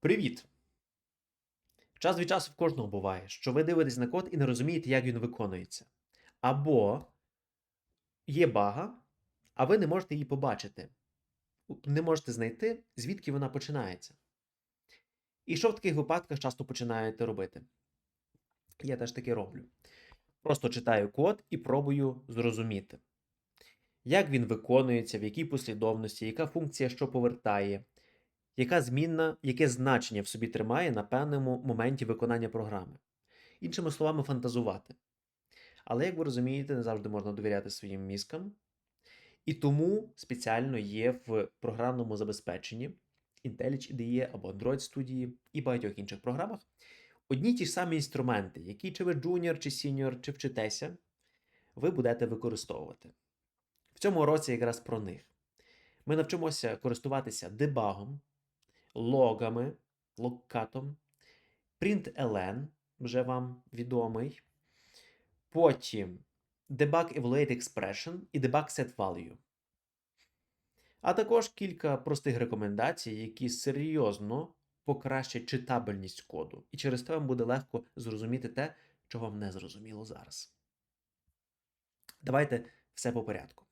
Привіт! Час від часу в кожного буває, що ви дивитесь на код і не розумієте, як він виконується. Або є бага, а ви не можете її побачити. Не можете знайти, звідки вона починається. І що в таких випадках часто починаєте робити? Я теж таке роблю. Просто читаю код і пробую зрозуміти, як він виконується, в якій послідовності, яка функція що повертає, яка змінна, яке значення в собі тримає на певному моменті виконання програми. Іншими словами, фантазувати. Але, як ви розумієте, не завжди можна довіряти своїм мізкам. І тому спеціально є в програмному забезпеченні IntelliJ IDE або Android Studio і багатьох інших програмах одні ті ж самі інструменти, які чи ви джуніор, чи сіньор, чи вчитеся, ви будете використовувати. В цьому році якраз про них. Ми навчимося користуватися дебагом, логами, логкатом, println, вже вам відомий. Потім debug evaluate expression і debug set value. А також кілька простих рекомендацій, які серйозно покращать читабельність коду. І через те вам буде легко зрозуміти те, що вам не зрозуміло зараз. Давайте все по порядку.